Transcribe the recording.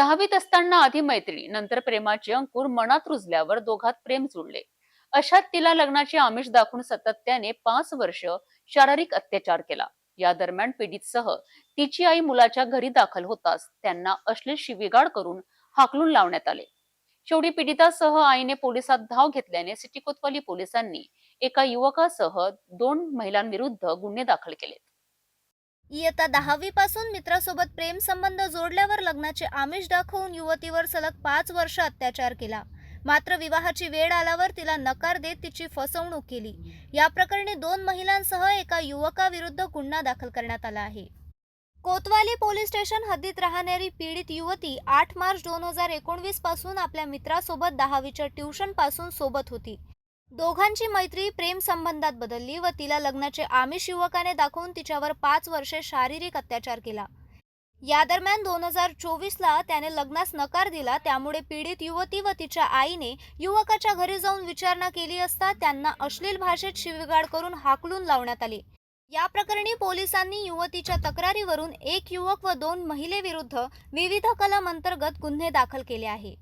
दहावीत असताना आधी मैत्री नंतर प्रेमाचे अंकुर मनात रुजल्यावर दोघात प्रेम जुळले. अशात तिला लग्नाचे आमिष दाखवून सातत्याने पाच वर्ष शारीरिक अत्याचार केला. या दरम्यान पीडितसह तिची आई मुलाच्या घरी दाखल होताच त्यांना अश्लील शिवीगाळ करून हाकलून लावण्यात आले. शेवटी पीडितासह आईने पोलिसात धाव घेतल्याने सिटी कोतवाली पोलिसांनी एका युवकासह दोन महिलांविरुद्ध गुन्हे दाखल केले इयत्ता दहावीपासून मित्रासोबत प्रेमसंबंध जोडल्यावर लग्नाचे आमिष दाखवून युवतीवर सलग पाच वर्ष अत्याचार केला. मात्र विवाहाची वेळ आल्यावर तिला नकार देत तिची फसवणूक केली. या प्रकरणी दोन महिलांसह एका युवकाविरुद्ध गुन्हा दाखल करण्यात आला आहे. कोतवाली पोलीस स्टेशन हद्दीत राहणारी पीडित युवती आठ मार्च दोन हजार एकोणवीसपासून आपल्या मित्रासोबत दहावीच्या ट्युशनपासून सोबत होती. दोघांची मैत्री प्रेम संबंधात बदलली व तिला लग्नाचे आमिष युवकाने दाखवून तिच्यावर पाच वर्षे शारीरिक अत्याचार केला. या दरम्यान दोन हजार चोवीसला त्याने लग्नास नकार दिला त्यामुळे पीडित युवती व तिच्या आईने युवकाच्या घरी जाऊन विचारणा केली असता त्यांना अश्लील भाषेत शिवीगाळ करून हाकलून लावण्यात आले. या प्रकरणी पोलिसांनी युवतीच्या तक्रारीवरून एक युवक व दोन महिलेविरुद्ध विविध कलम अंतर्गत गुन्हे दाखल केले आहे.